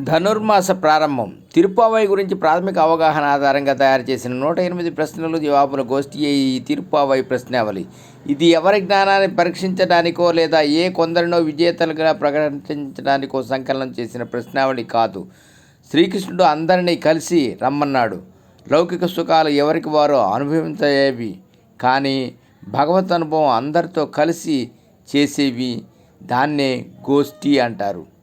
ధనుర్మాస ప్రారంభం. తిరుప్పావై గురించి ప్రాథమిక అవగాహన ఆధారంగా తయారు చేసిన నూట ఎనిమిది ప్రశ్నలు జవాబుల గోష్ఠి ఈ తిరుప్పావై ప్రశ్నావళి. ఇది ఎవరి జ్ఞానాన్ని పరీక్షించడానికో లేదా ఏ కొందరినో విజేతలుగా ప్రకటించడానికో సంకలనం చేసిన ప్రశ్నావళి కాదు. శ్రీకృష్ణుడు అందరినీ కలిసి రమ్మన్నాడు. లౌకిక సుఖాలు ఎవరికి వారో అనుభవించేవి కానీ భగవత్ అనుభవం అందరితో కలిసి చేసేవి దాన్నే గోష్ఠి అంటారు.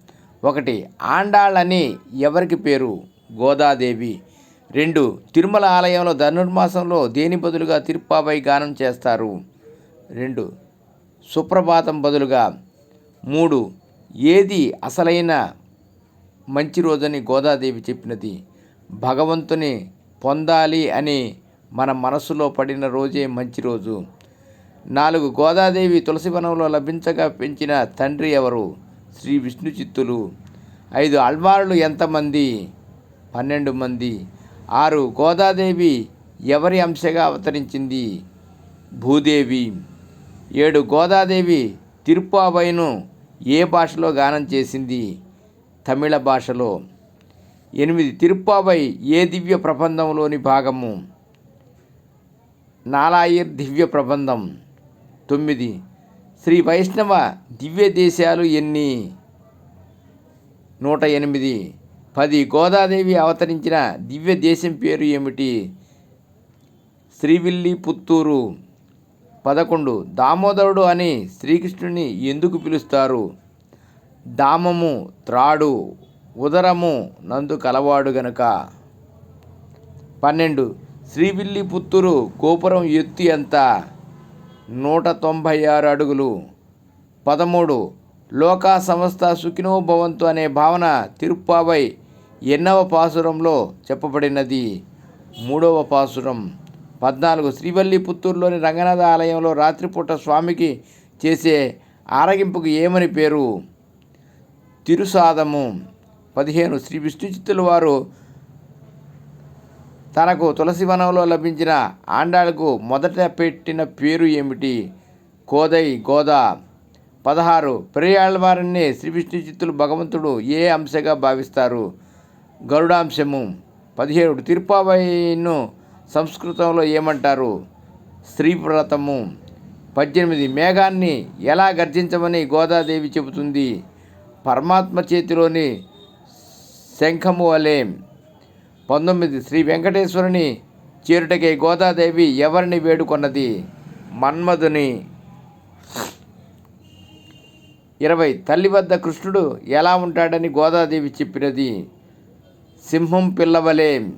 ఒకటి ఆండాళ్ళని ఎవరికి పేరు? గోదాదేవి. రెండు తిరుమల ఆలయంలో ధనుర్మాసంలో దేని బదులుగా తిరుప్పాపై గానం చేస్తారు? రెండు సుప్రభాతం బదులుగా. మూడు ఏది అసలైన మంచి రోజని గోదాదేవి చెప్పినది? భగవంతుని పొందాలి అని మన మనసులో పడిన రోజే మంచి రోజు. నాలుగు గోదాదేవి తులసివనంలో లభించగా పెంచిన తండ్రి ఎవరు? శ్రీ విష్ణు చిత్తులు. ఐదు అల్వారులు ఎంతమంది పన్నెండు మంది. ఆరు గోదాదేవి ఎవరి అంశగా అవతరించింది? భూదేవి. ఏడు గోదాదేవి తిరుప్పావైను ఏ భాషలో గానం చేసింది? తమిళ భాషలో. ఎనిమిది తిరుప్పావై ఏ దివ్య ప్రబంధంలోని భాగము? నాలాయిర్ దివ్య ప్రబంధం. తొమ్మిది శ్రీ వైష్ణవ దివ్య దేశాలు ఎన్ని? నూట ఎనిమిది. పది గోదాదేవి అవతరించిన దివ్య దేశం పేరు ఏమిటి? శ్రీవిల్లి పుత్తూరు పదకొండు. దామోదరుడు అని శ్రీకృష్ణుని ఎందుకు పిలుస్తారు? దామము త్రాడు ఉదరము నందు కలవాడు గనుక. పన్నెండు. శ్రీవిల్లి పుత్తూరు గోపురం ఎత్తు ఎంత? నూట తొంభై ఆరు అడుగులు. పదమూడు లోకా సంస్థ సుఖినో భవంతు అనే భావన తిరుప్పావై ఎన్నవ పాసురంలో చెప్పబడినది. మూడవ పాసురం పద్నాలుగు శ్రీవల్లి పుత్తూరులోని రంగనాథ ఆలయంలో రాత్రిపూట స్వామికి చేసే ఆరగింపుకు ఏమని పేరు? తిరుసాదము పదిహేను శ్రీ విష్ణు చిత్తుల వారు తనకు తులసి వనంలో లభించిన ఆండాళ్ళకు మొదట పెట్టిన పేరు ఏమిటి? కోదై గోదా. పదహారు. పెరియాళ్ళవారిని శ్రీవిష్ణు చిత్తులు భగవంతుడు ఏ అంశగా భావిస్తారు? గరుడాంశము. పదిహేడు. తిరుపావైను సంస్కృతంలో ఏమంటారు? స్త్రీవ్రతము. పద్దెనిమిది. మేఘాన్ని ఎలా గర్జించమని గోదాదేవి చెబుతుంది? పరమాత్మ చేతిలోని శంఖము వలె. పంతొమ్మిది శ్రీ వెంకటేశ్వరుని చేరుటకే గోదాదేవి ఎవరిని వేడుకొన్నది? మన్మధుని. ఇరవై తల్లి వద్ద కృష్ణుడు ఎలా ఉంటాడని గోదాదేవి చెప్పినది? సింహం పిల్లవలే.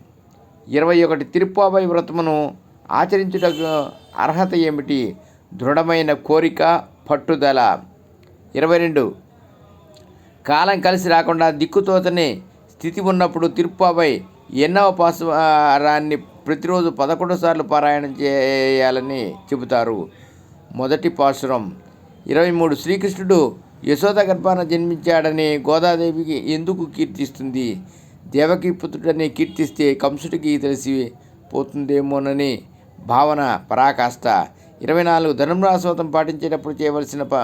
ఇరవై ఒకటి తిరుప్పావై వ్రతమును ఆచరించుటకు అర్హత ఏమిటి? దృఢమైన కోరిక పట్టుదల. ఇరవై రెండు కాలం కలిసి రాకుండా దిక్కుతోతనే స్థితి ఉన్నప్పుడు తిరుప్పావై ఎన్నవ పాసురాన్ని ప్రతిరోజు పదకొండు సార్లు పారాయణం చేయాలని చెబుతారు. మొదటి పాసురం ఇరవై మూడు. శ్రీకృష్ణుడు యశోద గర్భాన జన్మించాడని గోదాదేవికి ఎందుకు కీర్తిస్తుంది? దేవకి పుత్రుడని కీర్తిస్తే కంసుడికి తెలిసి పోతుందేమోనని భావన పరాకాష్ట. ఇరవై నాలుగు. ధనుర్మాసోతం పాటించేటప్పుడు చేయవలసిన ప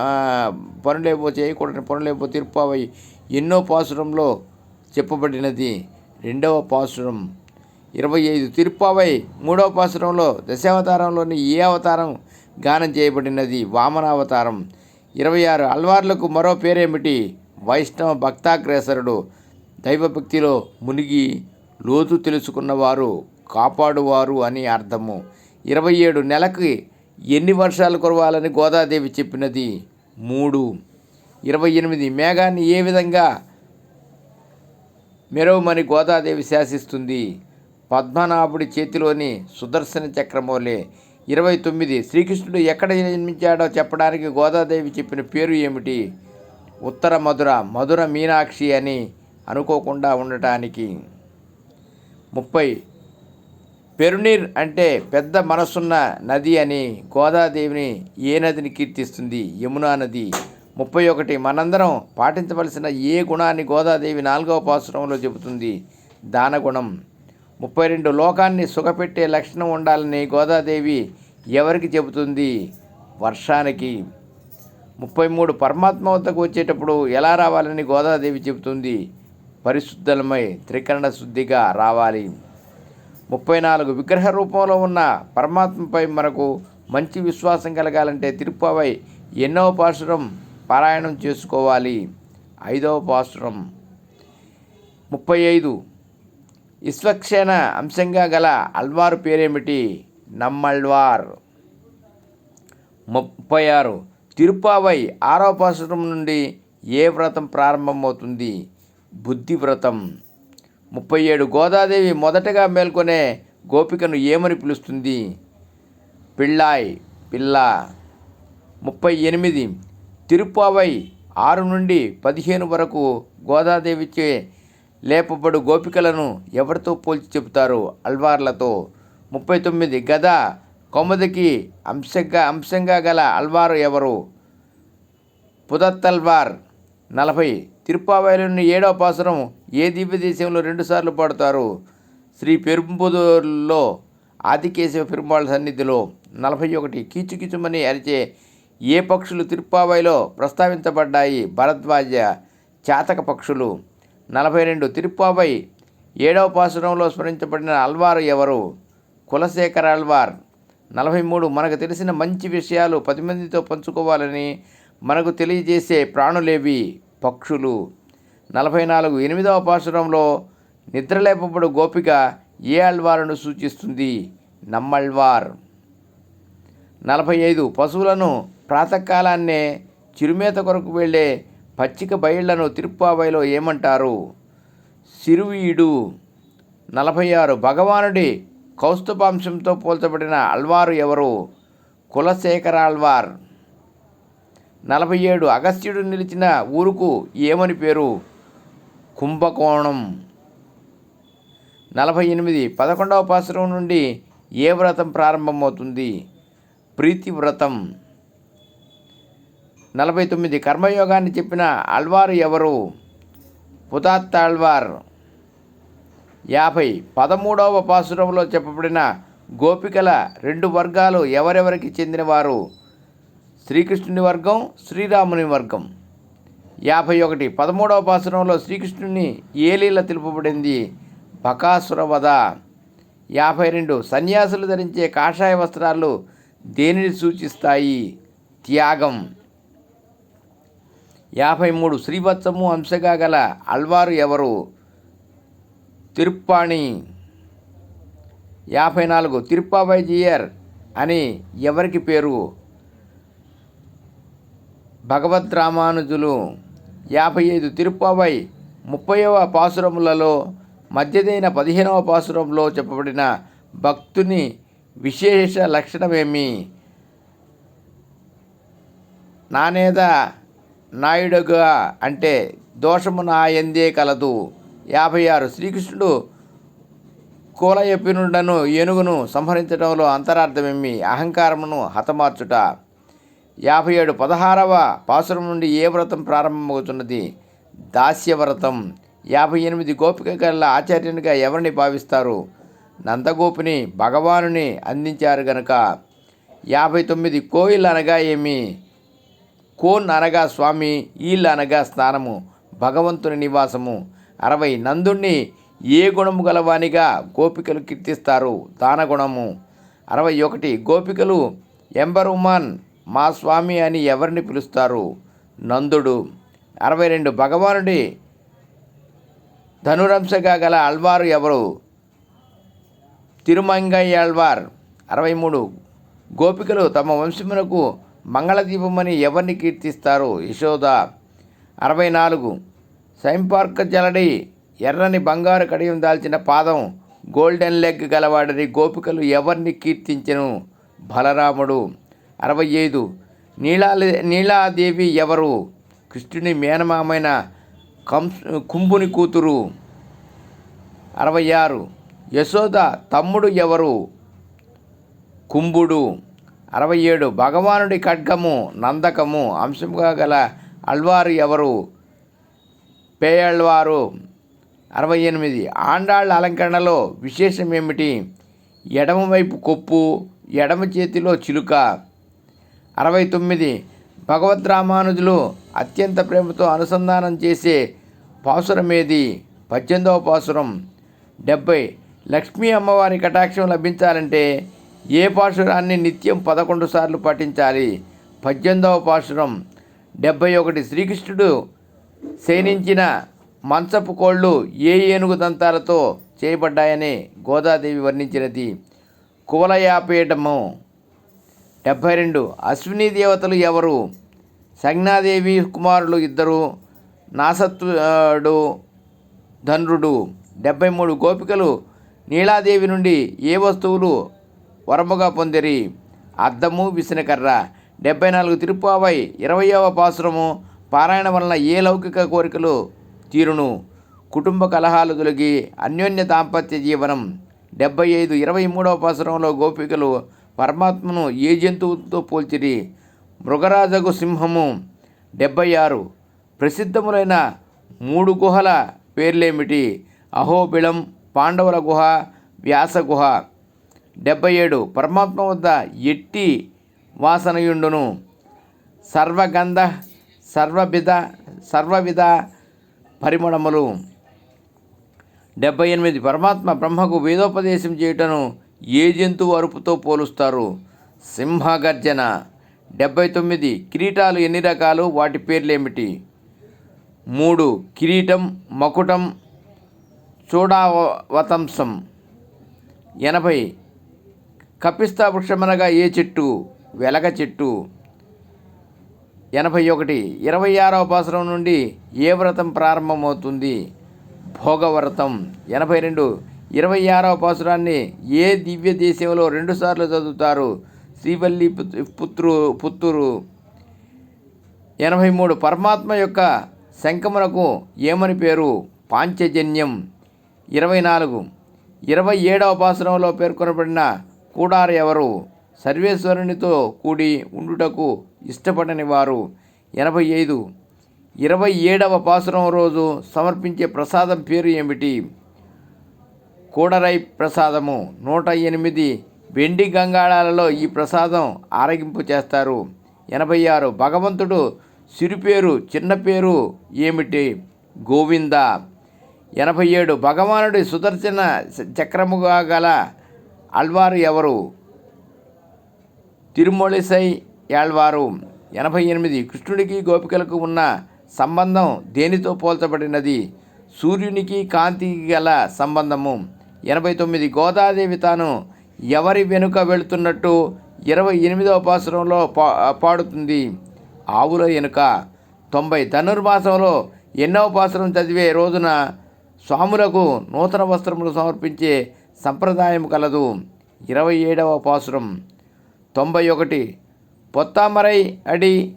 పనులేవో చేయకూడని పనులేవో తిరుప్పావై ఎన్నో పాసురంలో చెప్పబడినది. రెండవ పాసురం ఇరవై ఐదు తిరుప్పావై మూడవ పాసురంలో దశావతారంలోని ఏ అవతారం గానం చేయబడినది? వామనావతారం. ఇరవై ఆరు అల్వార్లకు మరో పేరేమిటి? వైష్ణవ భక్తాగ్రేసరుడు. దైవభక్తిలో మునిగి లోతు తెలుసుకున్నవారు కాపాడువారు అని అర్థము. ఇరవై ఏడు నెలకి ఎన్ని వర్షాలు కురవాలని గోదాదేవి చెప్పినది? మూడు. ఇరవై ఎనిమిది మేఘాన్ని ఏ విధంగా మెరవమని గోదాదేవి శాసిస్తుంది. పద్మనాభుడి చేతిలోని సుదర్శన చక్రమోలే. ఇరవై తొమ్మిది. శ్రీకృష్ణుడు ఎక్కడ జన్మించాడో చెప్పడానికి గోదాదేవి చెప్పిన పేరు ఏమిటి? ఉత్తర మధుర. మధుర మీనాక్షి అని అనుకోకుండా ఉండటానికి. ముప్పై. పెరునీర్ అంటే పెద్ద మనసున్న నది అని గోదాదేవిని ఏ నదిని కీర్తిస్తుంది? యమునా నది. ముప్పై ఒకటి. మనందరం పాటించవలసిన ఏ గుణాన్ని గోదాదేవి నాలుగవ పాసురంలో చెబుతుంది? దానగుణం ముప్పై రెండు. లోకాన్ని సుఖపెట్టే లక్షణం ఉండాలని గోదాదేవి ఎవరికి చెబుతుంది? వర్షానికి. ముప్పై మూడు. పరమాత్మ వద్దకు వచ్చేటప్పుడు ఎలా రావాలని గోదాదేవి చెబుతుంది? పరిశుద్ధలమై త్రికరణ శుద్ధిగా రావాలి. ముప్పై నాలుగు. విగ్రహ రూపంలో ఉన్న పరమాత్మపై మనకు మంచి విశ్వాసం కలగాలంటే తిరుపవై ఎన్నో పాశురం పారాయణం చేసుకోవాలి. ఐదవ పాసురం ముప్పై ఐదు. విశ్వక్షేణ అంశంగా గల అల్వారు పేరేమిటి? నమ్మల్వార్. ముప్పై ఆరు. తిరుపావై ఆరవ పాసురం నుండి ఏ వ్రతం ప్రారంభమవుతుంది? బుద్ధి వ్రతం. ముప్పై ఏడు. గోదాదేవి మొదటగా మేల్కొనే గోపికను ఏమని పిలుస్తుంది? పిళ్ళాయ్ పిల్ల. ముప్పై ఎనిమిది. తిరుపావై ఆరు నుండి పదిహేను వరకు గోదాదేవిచే లేపబడు గోపికలను ఎవరితో పోల్చి చెబుతారు అల్వార్లతో. ముప్పై తొమ్మిది గద కొమ్మదికి అంశంగా అంశంగా గల అల్వారు ఎవరు? పుదత్తల్వార్ నలభై. తిరుపావైలోని ఏడవ పాసురం ఏ దివ్య దేశంలో రెండుసార్లు పాడుతారు? శ్రీ పెరుంపుదూరులో ఆదికేశవ పెరుమాళ సన్నిధిలో నలభై ఒకటి. కీచుకిచుమని అరిచే ఏ పక్షులు తిరుప్పావైలో ప్రస్తావించబడ్డాయి? భరద్వాజ చాతక పక్షులు. నలభై రెండు. తిరుప్పావై ఏడవ పాసురంలో స్మరించబడిన అల్వారు ఎవరు? కులశేఖర అల్వార్. నలభై మూడు. మనకు తెలిసిన మంచి విషయాలు పది మందితో పంచుకోవాలని మనకు తెలియజేసే ప్రాణులేవి? పక్షులు. నలభై నాలుగు. ఎనిమిదవ పాసురంలో నిద్రలేపబడు గోపిక ఏ అల్వారును సూచిస్తుంది? నమ్మల్వార్. నలభై ఐదు. పశువులను ప్రాతకాలాన్నే చిరుమేత కొరకు వెళ్ళే పచ్చిక బయళ్ళను తిరుప్పావైలో ఏమంటారు? సిరువీడు నలభై ఆరు భగవానుడి కౌస్తుభాంశంతో పోల్చబడిన అల్వారు ఎవరు? కులశేఖర అల్వార్ నలభై ఏడు అగస్త్యుడు నిలిచిన ఊరుకు ఏమని పేరు? కుంభకోణం. నలభై ఎనిమిది పదకొండవ పాశ్రం నుండి ఏ వ్రతం ప్రారంభమవుతుంది? ప్రీతి వ్రతం నలభై తొమ్మిది. కర్మయోగాన్ని చెప్పిన అల్వారు ఎవరు? పుతాత్తాళ్వార్ యాభై. పదమూడవ పాసురంలో చెప్పబడిన గోపికల రెండు వర్గాలు ఎవరెవరికి చెందినవారు? శ్రీకృష్ణుని వర్గం శ్రీరాముని వర్గం. యాభై ఒకటి. పదమూడవ పాసురంలో శ్రీకృష్ణుని ఏలీల తెలుపబడింది. బకాసుర వధ యాభై రెండు. సన్యాసులు ధరించే కాషాయ వస్త్రాలు దేనిని సూచిస్తాయి? త్యాగం. యాభై మూడు శ్రీవత్సము అంశగా గల అల్వారు ఎవరు? తిరుప్పాణి. యాభై నాలుగు తిరుప్పావైజియర్ అని ఎవరికి పేరు? భగవద్ రామానుజులు యాభై ఐదు తిరుప్పావై ముప్పైవ పాసురములలో మధ్యదైన పదిహేనవ పాసురంలో చెప్పబడిన భక్తుని విశేష లక్షణమేమి? నానేద నాయుడుగా అంటే దోషము నా ఎందే కలదు. యాభై ఆరు శ్రీకృష్ణుడు కూలయపినుడను ఏనుగును సంహరించడంలో అంతరార్థమేమి? అహంకారమును హతమార్చుట. యాభై ఏడు పదహారవ పాసురం నుండి ఏ వ్రతం ప్రారంభమవుతున్నది? దాస్యవ్రతం. యాభై ఎనిమిది గోపిక గల ఆచార్యునిగా ఎవరిని భావిస్తారు? నందగోపిని భగవానుని అందించారు గనక. యాభై తొమ్మిది కోయిల్ అనగా ఏమి? కోన్ అనగా స్వామి ఈల్ అనగా స్నానము భగవంతుని నివాసము. అరవై నందుణ్ణి ఏ గుణము గలవానిగా గోపికలు కీర్తిస్తారు? దానగుణము అరవై ఒకటి గోపికలు ఎంబర్ ఉమాన్ మా స్వామి అని ఎవరిని పిలుస్తారు? నందుడు. అరవై రెండు భగవానుడి ధనురంశగా గల అల్వారు ఎవరు? తిరుమంగయ్య అల్వార్ అరవై మూడు గోపికలు తమ వంశమునకు మంగళదీపమని ఎవరిని కీర్తిస్తారు? యశోద అరవై నాలుగు సైంపార్క జలడి ఎర్రని బంగారు కడియం దాల్చిన పాదం గోల్డెన్ లెగ్ గలవాడని గోపికలు ఎవరిని కీర్తించెను? బలరాముడు అరవై ఐదు నీలా నీలాదేవి ఎవరు? కృష్ణుని మేనమామైన కంస్ కుంభుని కూతురు అరవై ఆరు యశోద తమ్ముడు ఎవరు? కుంభుడు. అరవై ఏడు భగవానుడి ఖడ్గము నందకము అంశముగా గల అల్వారు ఎవరు? పేయల్వారు. అరవై ఎనిమిది ఆండాళ్ళ అలంకరణలో విశేషం ఏమిటి ఎడమవైపు కొప్పు ఎడమ చేతిలో చిలుక. అరవై తొమ్మిది భగవద్ రామానుజులు అత్యంత ప్రేమతో అనుసంధానం చేసే పాసురమేది? పద్దెనిమిదవ పాసురం. డెబ్బై లక్ష్మీ అమ్మవారి కటాక్షం లభించాలంటే ఏ పాశురాన్ని నిత్యం పదకొండు సార్లు పఠించాలి పద్దెనిమిదవ పాశురం. డెబ్భై ఒకటి శ్రీకృష్ణుడు శయనించిన మంచపు కోళ్ళు ఏ ఏనుగు దంతాలతో చేయబడ్డాయని గోదాదేవి వర్ణించినది. కువలయాపీఠము. డెబ్భై రెండు. అశ్విని దేవతలు ఎవరు? సంజ్ఞాదేవి కుమారులు ఇద్దరు. నాసత్వుడు ధనుడు డెబ్భై మూడు. గోపికలు నీలాదేవి నుండి ఏ వస్తువులు వరముగా పొందిరి. అద్దము విసనకర్ర. డెబ్బై నాలుగు తిరుపావై ఇరవయవ పాసురము పారాయణ వలన ఏ లౌకిక కోరికలు తీరును? కుటుంబ కలహాలు తొలగి అన్యోన్య దాంపత్య జీవనం. డెబ్బై ఐదు ఇరవై మూడవ పాసురంలో గోపికలు పరమాత్మను ఏ జంతువుతో పోల్చిరి? మృగరాజగు సింహము. డెబ్బై ఆరు ప్రసిద్ధములైన మూడు గుహల పేర్లేమిటి? అహోబిళం పాండవుల గుహ వ్యాస గుహ డెబ్బై ఏడు పరమాత్మ వద్ద ఎట్టి వాసనయుండును. సర్వగంధ సర్వవిధ సర్వవిధ పరిమళములు. డెబ్బై ఎనిమిది పరమాత్మ బ్రహ్మకు వేదోపదేశం చేయుటను ఏ జంతువు అరుపుతో పోలుస్తారు? సింహగర్జన. డెబ్బై తొమ్మిది కిరీటాలు ఎన్ని రకాలు? వాటి పేర్లేమిటి? మూడు కిరీటం మకుటం చూడావతంసం ఎనభై కపిస్తా వృక్షమనగా ఏ చెట్టు? వెలగ చెట్టు. ఎనభై ఒకటి. ఇరవై ఆరవ పాసరం నుండి ఏ వ్రతం ప్రారంభమవుతుంది? భోగవ్రతం. ఎనభై రెండు. ఇరవై ఆరవ పాసురాన్ని ఏ దివ్య దేశంలో రెండుసార్లు చదువుతారు? శ్రీవల్లి పుత్- పుత్రు పుత్తూరు. ఎనభై మూడు. పరమాత్మ యొక్క శంఖమునకు ఏమని పేరు? పాంచజన్యం. ఇరవై నాలుగు. ఇరవై ఏడవ పాసురంలో పేర్కొనబడిన కూడారు ఎవరు? సర్వేశ్వరునితో కూడి ఉండుటకు ఇష్టపడని వారు ఎనభై ఐదు. ఇరవై ఏడవ పాసురం రోజు సమర్పించే ప్రసాదం పేరు ఏమిటి? కూడరై ప్రసాదము. నూట ఎనిమిది వెండి గంగాళాలలో ఈ ప్రసాదం ఆరగింపు చేస్తారు. ఎనభై ఆరు. భగవంతుడు సిరిపేరు చిన్న పేరు ఏమిటి? గోవింద. ఎనభై ఏడు. భగవానుడి సుదర్శన చక్రముగా గల అల్వారు ఎవరు? తిరుమొళిసై యాళ్వారు. ఎనభై ఎనిమిది. కృష్ణుడికి గోపికలకు ఉన్న సంబంధం దేనితో పోల్చబడినది? సూర్యునికి కాంతికి గల సంబంధము. ఎనభై తొమ్మిది. గోదాదేవి తాను ఎవరి వెనుక వెళుతున్నట్టు ఇరవై ఎనిమిదవ పాసురంలో పా పాడుతుంది. ఆవుల ఎనుక. తొంభై. ధనుర్మాసంలో ఎన్నవ పాసురం చదివే రోజున స్వాములకు నూతన వస్త్రములు సమర్పించే సంప్రదాయం కలదు. ఇరవై ఏడవ పాసురం. తొంభై ఒకటి. పొత్తామరై అడి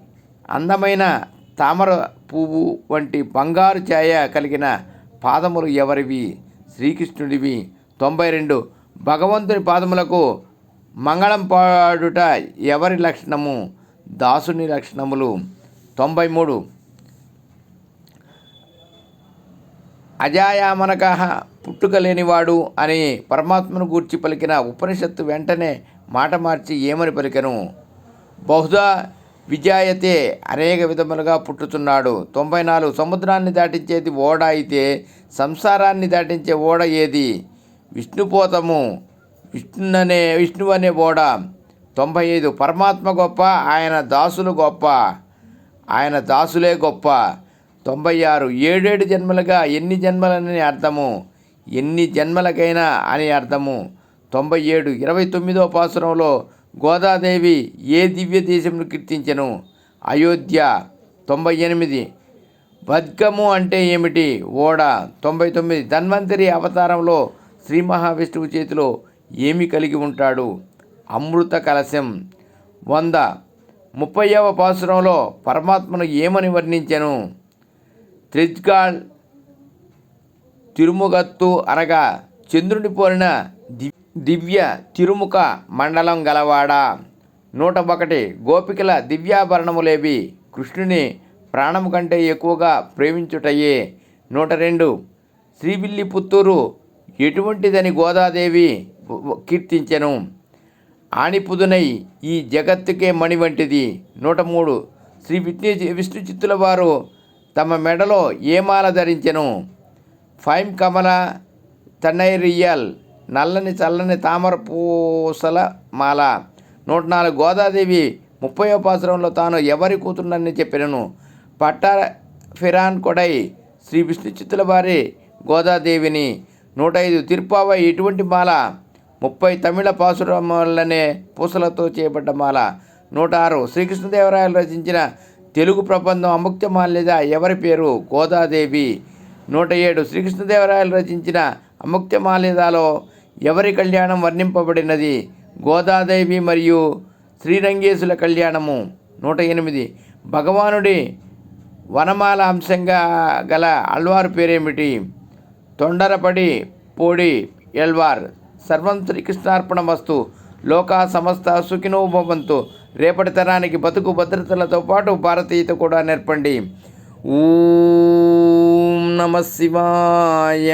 అందమైన తామర పువ్వు వంటి బంగారు ఛాయ కలిగిన పాదములు ఎవరివి? శ్రీకృష్ణుడివి. తొంభై రెండు. భగవంతుని పాదములకు మంగళం పాడుట ఎవరి లక్షణము? దాసుని లక్షణములు. తొంభై మూడు. అజాయామనక పుట్టుక లేనివాడు అని పరమాత్మను గూర్చి పలికిన ఉపనిషత్తు వెంటనే మాట మార్చి ఏమని పలికెను? బహుదా విజాయతే అనేక విధములుగా పుట్టుతున్నాడు. తొంభై నాలుగు సముద్రాన్ని దాటించేది ఓడ అయితే సంసారాన్ని దాటించే ఓడ ఏది? విష్ణుపోతము విష్ణుననే విష్ణు అనే ఓడ. తొంభై ఐదు పరమాత్మ గొప్ప ఆయన దాసులు గొప్ప ఆయన దాసులే గొప్ప. తొంభై ఆరు ఏడేడు జన్మలుగా ఎన్ని జన్మలని అర్థము? ఎన్ని జన్మలకైనా అని అర్థము. తొంభై ఏడు ఇరవై తొమ్మిదో పాసురంలో గోదాదేవి ఏ దివ్య దేశమును కీర్తించను? అయోధ్య తొంభై ఎనిమిది. బద్గము అంటే ఏమిటి? ఓడ. తొంభై తొమ్మిది. ధన్వంతరి అవతారంలో శ్రీ మహావిష్ణువు చేతిలో ఏమి కలిగి ఉంటాడు? అమృత కలశం. వంద. ముప్పైవ పాసురంలో పరమాత్మను ఏమని వర్ణించను? త్రిజ్గాల్ తిరుముగత్తు అనగా చంద్రుని పోలిన దివ్య తిరుముఖ మండలం గలవాడా. నూట ఒకటి గోపికల దివ్యాభరణములేవి కృష్ణుని ప్రాణము కంటే ఎక్కువగా ప్రేమించుటయే. నూట రెండు శ్రీవిల్లి పుత్తూరు ఎటువంటిదని గోదాదేవి కీర్తించెను. ఆణిపుదునై ఈ జగత్తుకే మణి వంటిది. నూట మూడు శ్రీ విష్ణు విష్ణు చిత్తుల వారు తమ మెడలో ఏమాల ధరించెను? ఫైమ్ కమల తన్నైరియల్ నల్లని చల్లని తామర పూసల మాల. నూట నాలుగు గోదాదేవి ముప్పై పాసురంలో తాను ఎవరి కూతురునని చెప్పినను. పట్ట ఫిరాన్ కొడై శ్రీ విష్ణు చిత్తుల వారి గోదాదేవిని. నూట ఐదు తిరుపావ ఇటువంటి మాల ముప్పై తమిళ పాసురములనే పూసలతో చేయబడ్డ మాల. నూట ఆరు శ్రీకృష్ణదేవరాయలు రచించిన తెలుగు ప్రబంధం అముక్త మాల్యద ఎవరి పేరు? గోదాదేవి. నూట ఏడు శ్రీకృష్ణదేవరాయలు రచించిన అముక్త ఎవరి కళ్యాణం వర్ణింపబడినది? గోదాదేవి మరియు శ్రీరంగేశుల కళ్యాణము. నూట ఎనిమిది. భగవానుడి వనమాల అంశంగా గల అల్వారు పేరేమిటి? తొండరపడి పోడి ఎల్వార్. సర్వం శ్రీకృష్ణార్పణ వస్తు లోకా సమస్త సుఖినో భవంతు. రేపటి తరానికి బతుకు భద్రతలతో పాటు భారతీయత కూడా నేర్పండి. ఓం నమ శివాయ.